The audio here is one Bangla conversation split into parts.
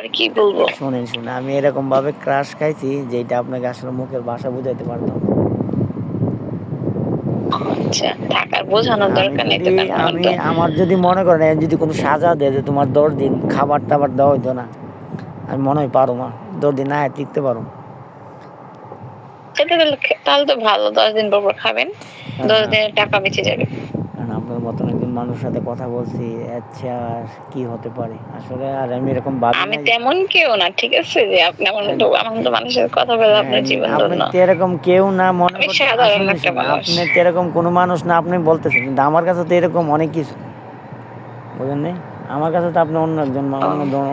আর কি বলব? শুনেন শুনে আমি এরকম ভাবে ক্রাশ খাইছি যেটা আপনাকে আসলে মুখের ভাষা বুঝাইতে পারতাম। আচ্ছা থাকার বোঝানোর দরকার নেই তো আমার আমি আমার যদি মনে করেন যদি কোনো সাজা দেয় যে তোমার দশ দিন খাবার টাবার দেওয়া হইতো না আমি মনে হয় পারো মা দশ দিন না টিকতে পারো। তাহলে তো ভালো দশ দিন পর খাবেন হ্যাঁ, দশ দিনের টাকা বেঁচে যাবে কারণ আপনার মতন একজন মানুষের সাথে কথা বলছি আচ্ছা আর কি হতে পারে? আসলে আর আমি এরকম ভাবি আমি তেমন কেউ না ঠিক আছে? যে আপনি আমার মতো আমার মতো মানুষের কথা বলে আপনার হ্যাঁ, জীবন আপনি এরকম কেউ না মনে। আপনি এরকম কোনো মানুষ না আপনি বলতেছেন কিন্তু আমার কাছে তো এরকম অনেক কিছু। বুঝলেন নি? আমার কাছে তো আপনি অন্য একজন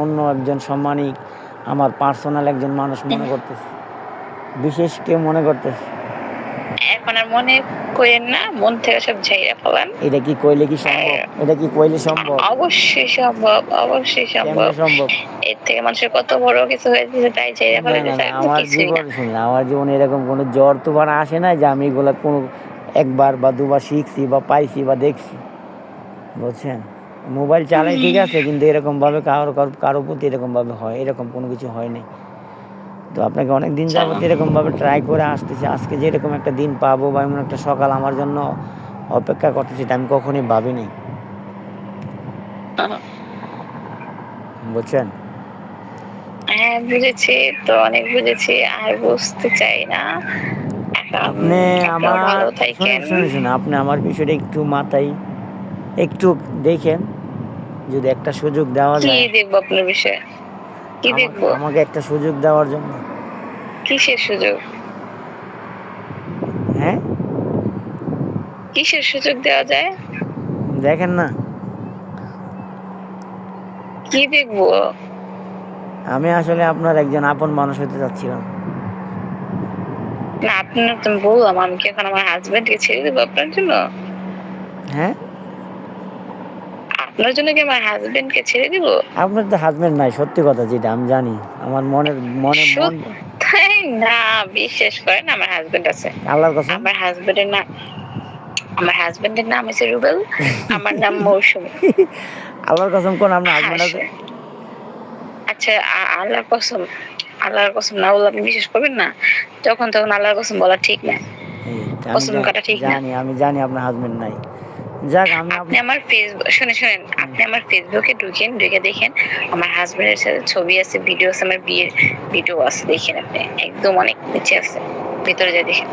অন্য একজন সম্মানিক আমার পার্সোনাল একজন মানুষ মনে করতেছে। বিশেষ কেউ মনে করতেছে। এখন আর মনে করেন না মন থেকে সব ঝাইরা ফেলান। এটা কি কইলে কি সম্ভব? এটা কি কইলে সম্ভব? অবশ্যই সম্ভব অবশ্যই সম্ভব। সম্ভব? এর থেকে মানুষের কত বড় কিছু হয়েছে তাই ঝাইরা ফেলে আমার জীবন শুনলে আমার জীবনে এরকম কোনো জ্বর তো তুফান আসে না যে আমি এগুলো কোনো একবার বা দুবার শিখছি বা পাইছি বা দেখছি। বুঝছেন? মোবাইল চালাই ঠিক আছে কিন্তু এরকম ভাবে কারও কারো- কারও প্রতি এরকম ভাবে হয় এরকম কোনো কিছু হয় নাই। তো আপনাকে অনেক দিন যাবত এরকম ভাবে ট্রাই করে আসতেছি। আজকে যে এরকম একটা দিন পাবো বা এমন একটা সকাল আমার জন্য অপেক্ষা করতেছি এটা আমি কখনোই ভাবিনি। বুঝছেন? হ্যাঁ বুঝেছি তো অনেক বুঝেছি আর বুঝতে চাই না। আপনি আমার শুনুন আপনি আমার বিষয়টা একটু মাথায় একটু দেখেন। যদি একটা সুযোগ দেওয়া কি যায়। দেখব আপনার বিষয়ে? কি দেখব? আমাকে একটা সুযোগ দেওয়ার জন্য। কিসের সুযোগ? হ্যাঁ? কিসের সুযোগ দেওয়া যায়? দেখেন না। কি দেখব? আমি আসলে আপনার একজন আপন মানুষ হতে চাচ্ছিলাম। না আপনার তো বললাম আমি কি এখন আমার হাজবেন্ডকে ছেড়ে দেবো আপনার জন্য? হ্যাঁ? আপনার জন্য কি আমার হাজবেন্ডকে ছেড়ে দিব? আপনার তো হাজবেন্ড নাই সত্যি কথা যেটা আমি জানি। আমার মনের মনে মন তাই না বিশ্বাস করেন আমার হাজবেন্ড আছে। আল্লাহর কথা আমার হাজবেন্ডের নাম আমার হাজবেন্ডের নাম হচ্ছে রুবেল আমার নাম মৌসুমী। আল্লাহর কসম কোন আপনার হাজবেন্ড আছে? আচ্ছা আল্লাহর কসম আল্লাহর কসম না বললে আপনি বিশ্বাস করবেন না? যখন তখন আল্লাহর কসম বলা ঠিক না। কসম কাটা ঠিক না। জানি আমি জানি আপনার হাজবেন্ড নাই। যাক আমি আপনি আমার ফেসবুক শুনে শুনেন আপনি আমার ফেসবুকে ঢুকেন ঢুকে দেখেন আমার হাজবেন্ডের সাথে ছবি আছে ভিডিও আছে আমার বিয়ের ভিডিও আছে দেখেন আপনি একদম অনেক নিচে আছে ভিতরে যা দেখেন।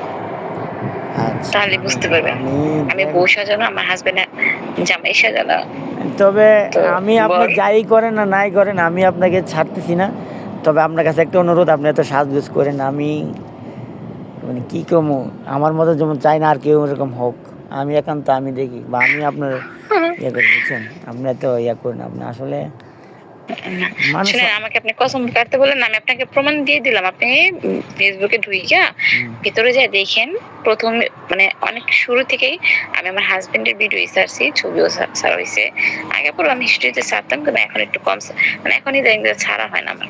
আচ্ছা তাহলে বুঝতে পারবেন আমি বউ সাজানো আমার হাজবেন্ড জামাই সাজানো। তবে আমি আপনি যাই করেন না নাই করেন আমি আপনাকে ছাড়তেছি না। তবে আপনার কাছে একটা অনুরোধ আপনি এত সাজগুজ করেন আমি মানে কি কমো? আমার মতো যেমন চাই না আর কেউ এরকম হোক। আমি একান্ত আমি দেখি বা আমি আপনার ইয়ে করি বুঝছেন? আপনি এত ইয়ে করেন আপনি আসলে আমাকে আপনি কসম কাটতে বলেন আমি আপনাকে প্রমাণ দিয়ে দিলাম। আপনি ফেসবুকে ঢুইকা ভিতরে যা দেখেন প্রথম মানে অনেক শুরু থেকেই আমি আমার হাজবেন্ডের ভিডিও ছাড়ছি ছবিও ছাড়া হয়েছে আগে পরে আমি হিস্ট্রিতে ছাড়তাম কিন্তু এখন একটু কম মানে এখনই দেখেন ছাড়া হয় না আমার।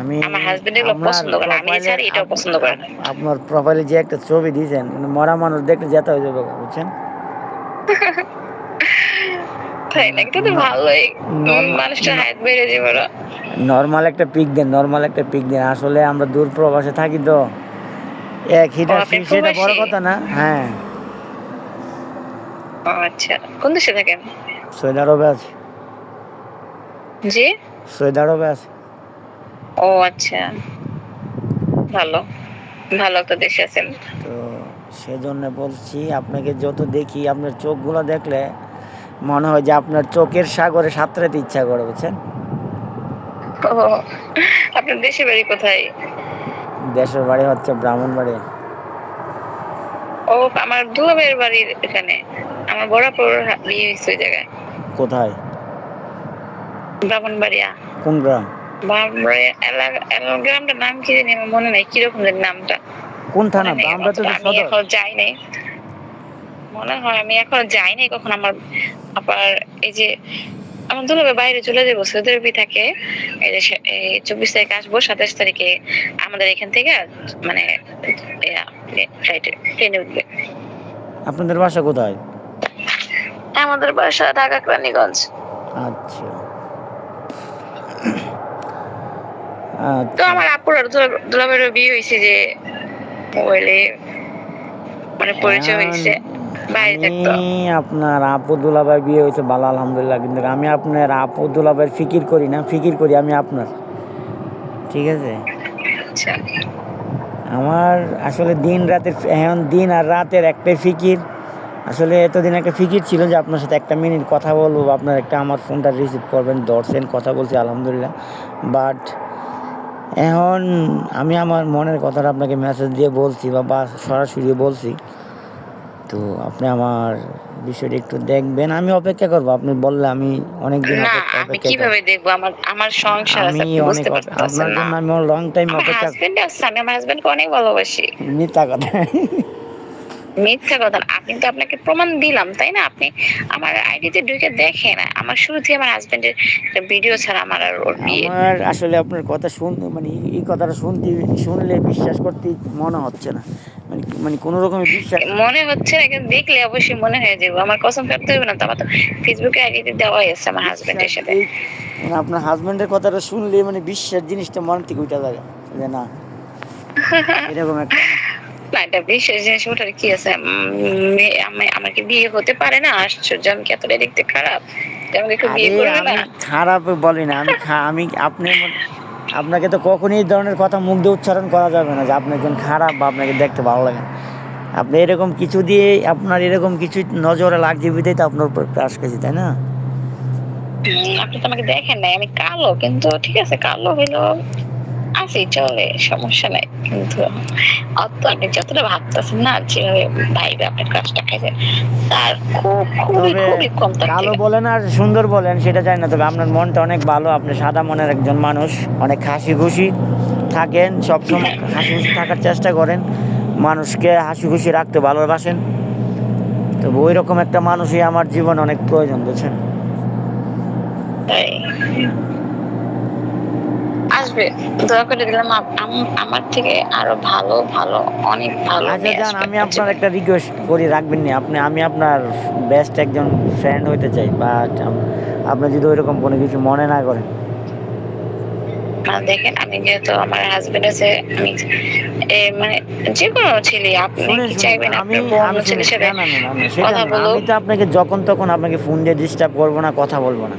আমি আমার husband এগুলো আপনার পছন্দ করে আমি profile-এ এটাও পছন্দ করে না। আপনার প্রোফাইলে যে একটা ছবি দিয়েছেন মানে মরা মানুষ দেখলে যেতে হয়ে যাবে বুঝছেন? তাই না কিন্তু ভালোই নর্মাল- মানুষটা হাইট বেড়ে যাবে নর্মাল একটা পিক দেন নর্মাল একটা পিক দেন। আসলে আমরা দূর প্রবাসে থাকি তো। এক হিটার সেটা বড় কথা না হ্যাঁ। আচ্ছা। কোন দেশে থাকেন? সৌদি আরবে আছে। জি? সৌদি আরবে আছে। ও আচ্ছা। ভালো। ভালো একটা দেশে আছেন। তো সেজন্য বলছি আপনাকে যত দেখি আপনার চোখগুলো দেখলে মনে হয় যে আপনার চোখের সাগরে সাঁতরাতে ইচ্ছা করে বুঝছেন? ও আপনার দেশে বাড়ি কোথায়? দেশের বাড়ি হচ্ছে ব্রাহ্মণবাড়ি। ও আমার দুলাবের বাড়ির এখানে। আমার বড়াপুর বিয়ে হয়েছে ওই জায়গায়। কোথায়? ব্রাহ্মণবাড়িয়া। কোন গ্রাম? ব্রাহ্মণবাড়িয়া এলাকা এলাকা- গ্রামটার নাম কি জানি আমার মনে নাই কীরকম জানি নামটা? কোন থানা আমরা তো আমি এখন যাই নাই মনে হয় আমি এখন যাই নাই কখন আমার আবার এই যে আমার দুলাবে বাইরে চলে যাব সৌদি আরবে থাকে। এই যে চব্বিশ তারিখে আসব সাতাশ তারিখে আমাদের এখান থেকে মানে ফ্লাইটে ট্রেনে উঠবে। আপনাদের বাসা কোথায়? আমাদের বাসা ঢাকা রানীগঞ্জ আচ্ছা। তো আচ্ছা আমার আপুর আর দুলা- দুলাভাইয়েরও বিয়ে হয়েছে যে মোবাইলে মানে পরিচয় হয়েছে। থাকতো আমি আপনার আপু দুলাভাই বিয়ে হয়েছে ভালো আলহামদুলিল্লাহ। কিন্তু আমি আপনার আপু দুলাভাইয়ের ফিকির করি না ফিকির করি আমি আপনার। ঠিক আছে? আচ্ছা। আমার আসলে দিন রাতের এখন দিন আর রাতের একটাই ফিকির। আসলে এতদিন একটা ফিকির ছিল যে আপনার সাথে একটা মিনিট কথা বলব আপনার একটা আমার ফোনটা রিসিভ করবেন ধরছেন কথা বলছি আলহামদুলিল্লাহ। বাট এখন আমি আমার মনের কথাটা আপনাকে মেসেজ দিয়ে বলছি বা বা সরাসরি বলছি। তো আপনি আমার বিষয়টা একটু দেখবেন। আমি অপেক্ষা করব। আপনি বললে আমি অনেক দিন না অপেক্ষা আমি কীভাবে দেখব? আমার আমার সংসার আছে আমি অনেক আপনার জন্য আমি লং টাইম অপেক্ষা হাজবেন্ড আছে আমি আমার হাজবেন্ডকে অনেক ভালোবাসি। মিথ্যা কথা। মিথ্যা কথা না। আমি তো আপনাকে প্রমাণ দিলাম তাই না? আপনি আমার আইডিতে ঢুকে দেখেন। আমার শুরু থেকে আমার হাজবেন্ডের ভিডিও ছাড়া আমার আর ওর বিয়ে আমার আসলে আপনার কথা শুন মানে এই- এই কথাটা শুনতে শুনলে বিশ্বাস করতে মনে হচ্ছে না। মানে মানে কোনো রকমের বিশ্বাস মনে হচ্ছে না কিন্তু দেখলে অবশ্যই মনে হয়ে যাবে। আমার কসম কাটতে হবে না তো আমার তো ফেসবুকে আইডিতে দেওয়াই আছে আমার হাজবেন্ডের সাথে। মানে আপনার হাজবেন্ডের কথাটা শুনলে মানে বিশ্বাস জিনিসটা মন থেকে উঠে যায় যে না। এরকম একটা বিশেষ জিনিস ওটার কি আছে? উম, আমার কি বিয়ে হতে পারে না। আশ্চর্য আমি কি এতটা দেখতে খারাপ? খারাপ বলি না। আমি আমি আপনি আপনাকে তো কখনোই এই ধরনের কথা মুখ দিয়ে উচ্চারণ করা যাবে না যে আপনি একজন খারাপ বা আপনাকে দেখতে ভালো লাগে না। আপনি এরকম কিছু দিয়ে আপনার এরকম কিছু নজরে লাগছে বিধাই তো আপনার উপর ক্রাশ খেয়েছি তাই না? আপনি তো আমাকে দেখেন নাই। আমি কালো কিন্তু ঠিক আছে কালো হইল আছি চলে সমস্যা নাই। কিন্তু অত আপনি যতটা ভাবতেছেন না যেভাবে ভাইবে আপনার কাজটা খাইছেন তার খুব খুবই খুবই কম তার কালো বলেন আর সুন্দর বলেন সেটা চাই না তবে আপনার মনটা অনেক ভালো আপনি সাদা মনের একজন মানুষ অনেক হাসি খুশি থাকেন সবসময় হাসি খুশি থাকার চেষ্টা করেন মানুষকে হাসি খুশি রাখতে ভালোবাসেন। তো ওই রকম একটা মানুষই আমার জীবনে অনেক প্রয়োজন বুঝছেন? তাই। আসবে। দয়া করে দিলাম আমার থেকে আরও ভালো ভালো অনেক ভালো আচ্ছা যান আমি আপনার একটা রিকোয়েস্ট করি রাখবেন নি। আপনি আমি আপনার বেস্ট একজন ফ্রেন্ড হইতে চাই বাট আপনি যদি ওইরকম কোনো কিছু মনে না করেন। দেখেন আমি যেহেতু আমার হাজবেন্ড আছে আমি মানে যে কোনো ছেলে আপনি কি চাইবেন? আমি আপনার ছেলের সাথে না, না, না, না, সেটা কথা না। আমি তো আপনাকে যখন তখন আপনাকে ফোন দিয়ে ডিস্টার্ব করব না কথা বলব না।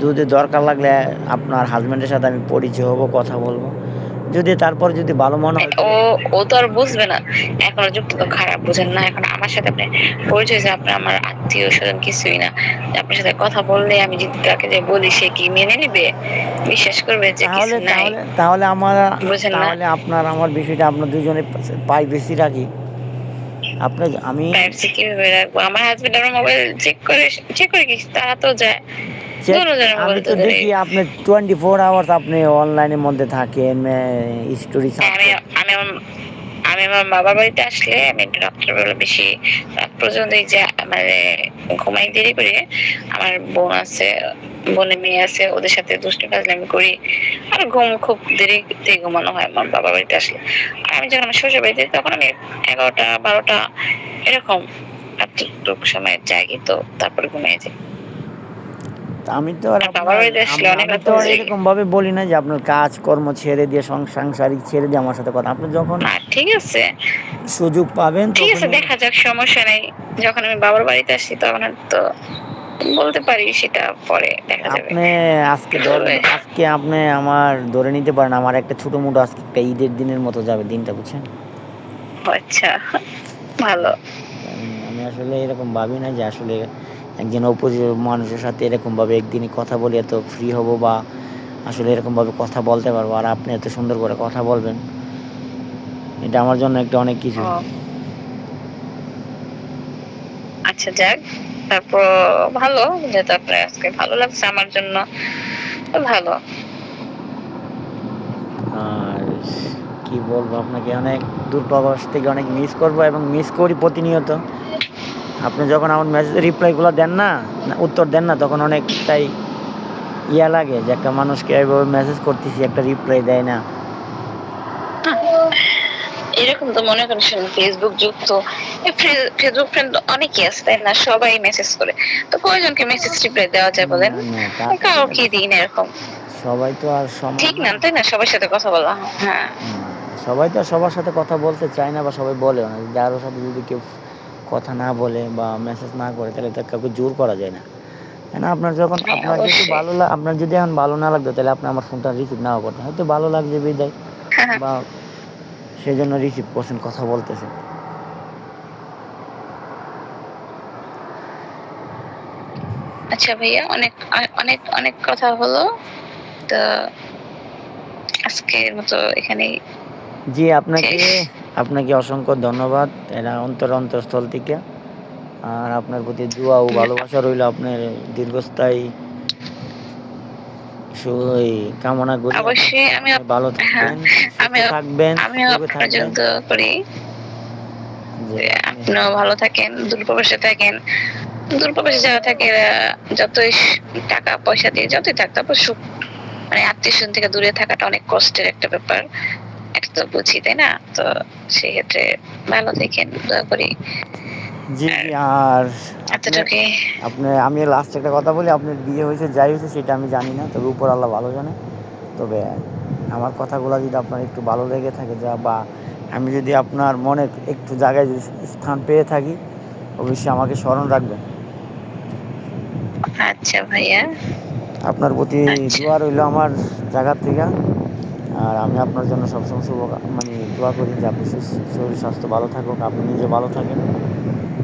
যদি দরকার লাগলে আপনার হাজবেন্ডের সাথে আমি পরিচয় হব কথা বলব। যদি তারপর যদি ভালো মনে হয় ও ও তো আর বুঝবে না। এখন যুক্ত তো খারাপ বুঝেন না? এখন আমার সাথে আপনি পরিচয় যে আপনি আমার আত্মীয় স্বজন কিছুই না। আপনার সাথে কথা বললে আমি যদি তাকে যে বলি সে কি মেনে নিবে? বিশ্বাস করবে যে তাহলে কিছু নাই। তাহলে আমার বুঝেন না? তাহলে আপনার আমার বিষয়টা আপনার দুজনে প্রাইভেসি রাখি। আপনি আমি কীভাবে রাখব? আমার হাজবেন্ড আমার মোবাইল চেক করে চেক করে কি? তারা তো যায়। আমি তো দেখি আপনি টোয়েন্টি ফোর আওয়ার্স আপনি অনলাইনের মধ্যে থাকেন স্টোরি আমি আমি আমার- আমি বাবার বাড়িতে আসলে আমি একটু রাত্রেবেলা বেশি রাত পর্যন্ত এই যে মানে ঘুমাই দেরি করে আমার বোন আছে বোনের মেয়ে আছে ওদের সাথে দুষ্টু কাজ আমি করি। আর ঘুম খুব দেরিতে ঘুমানো হয় আমার বাবার বাড়িতে আসলে। আর আমি যখন আমার শ্বশুর বাড়িতে তখন আমি এগারোটা বারোটা এরকম এতটুকু সময় জাগি তো তারপরে ঘুমিয়ে যাই। আমি তো আর আমি-। এরকম ভাবে বলি। না যে আপনার কাজ কর্ম ছেড়ে দিয়ে সাংসারিক ছেড়ে দিয়ে আমার সাথে কথা আপনি যখন ঠিক আছে। সুযোগ পাবেন ঠিক আছে দেখা যাক সমস্যা নেই। যখন আমি বাবার বাড়িতে আসি তখন তো বলতে পারি সেটা পরে দেখা যাবে। আপনি আজকে ধরেন আজকে আপনি আমার ধরে নিতে পারেন আমার একটা ছোট মোটো আজকে একটা ঈদের দিনের মতো যাবে দিনটা বুঝছেন? আচ্ছা ভালো। আমি- আমি আসলে এরকম ভাবি না যে আসলে একজন অপরিচিত মানুষের সাথে এরকম ভাবে একদিনই কথা বলে এত ফ্রি হব বা আসলে এরকম ভাবে কথা বলতে পারব। আর আপনি এত সুন্দর করে কথা বলবেন এটা আমার জন্য একটা অনেক কিছু। আচ্ছা যাক তারপর ভালো যেহেতু আপনার আজকে ভালো লাগছে আমার জন্য ভালো। আর কি বলব আপনাকে অনেক দূর প্রবাস থেকে অনেক মিস করব এবং মিস করি প্রতিনিয়ত। আপনি যখন আমার মেসেজ রিপ্লাইগুলো দেন না উত্তর দেন না তখন অনেকটাই ইয়া লাগে যে একটা মানুষকে এভাবে মেসেজ করতেছি একটা রিপ্লাই দেয় না। এরকম তো মনে করেন ফেসবুক যুক্ত ফেসবুক ফ্রেন্ড অনেকেই আছে তাই না? সবাই মেসেজ করে। তো কয়জনকে মেসেজ রিপ্লাই দেওয়া যায় বলেন? না, না, কারও কি দিন এরকম? সবাই তো আর ঠিক না। তাই না? সবার সাথে কথা বলা হ্যাঁ। সবাই তো সবার সাথে কথা বলতে চায় না বা সবাই বলেও না। যারোর সাথে যদি কেউ কথা না বলে বা মেসেজ না করে তাহলে তো কাউকে জোর করা যায় না। না? আপনার যখন হ্যাঁ, আপনার যদি ভালো লাগ আপনার যদি এখন ভালো না লাগতো তাহলে আপনি আমার ফোনটা রিসিভ নাও করতেন হয়তো ভালো লাগছে বিদায় বা সেই জন্য রিসিভ করছেন কথা বলতেছেন। আচ্ছা ভাইয়া অনেক অনেক অনেক কথা হলো। তো আজকের মতো এখানেই জি আপনাকে আপনাকে অসংখ্য ধন্যবাদ। এরা অন্তর অন্তরস্থল থেকে। আর আপনার প্রতি দোয়া ও ভালোবাসা রইল আপনার দীর্ঘস্থায়ী কামনা করি। অবশ্যই আমি ভালো থাকবেন আমিও- থাকবেন সুখে আপনার জন্য করি। আপনিও ভালো থাকেন দূরপ্রবাসে থাকেন। দূরপ্রবাসে যারা থাকে যতই টাকা পয়সা দিয়ে যতই থাক তারপর সুখ মানে আত্মীয় স্বজন থেকে দূরে থাকাটা অনেক কষ্টের একটা ব্যাপার। এটা তো বুঝি তাই না? তো সেই ক্ষেত্রে ভালো থাকেন দোয়া করি। জি আর এতটুকু আপনি আমি লাস্ট একটা কথা বলি আপনার বিয়ে হয়েছে যাই হয়েছে সেটা আমি জানি না তবে উপর আল্লাহ ভালো জানে। তবে আমার কথাগুলো যদি আপনার একটু ভালো লেগে থাকে যা বা আমি যদি আপনার মনে একটু জায়গায় যদি স্থান পেয়ে থাকি অবশ্যই আমাকে স্মরণ রাখবেন। আচ্ছা ভাইয়া। আপনার প্রতি আচ্ছা। দোয়া রইল আমার জায়গার থেকে। আর আমি আপনার জন্য সবসময় শুভ মানে দোয়া করি যে আপনি শরীর স্বাস্থ্য ভালো থাকুক আপনি নিজে ভালো থাকেন।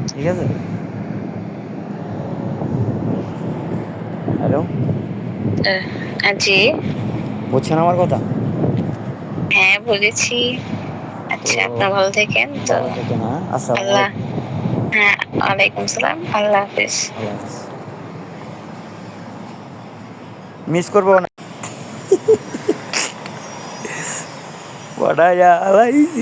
ঠিক আছে? হ্যালো জি। বুঝছেন আমার কথা? হ্যাঁ বুঝেছি আচ্ছা আপনার ভালো থাকেন তো হ্যাঁ। আসসালামু আল্লাহ আলাইকুম। হ্যাঁ ওয়ালাইকুম সালাম আল্লাহ হাফিজ। হাফেজ। মিস করব পড়াইয়া আলাইছি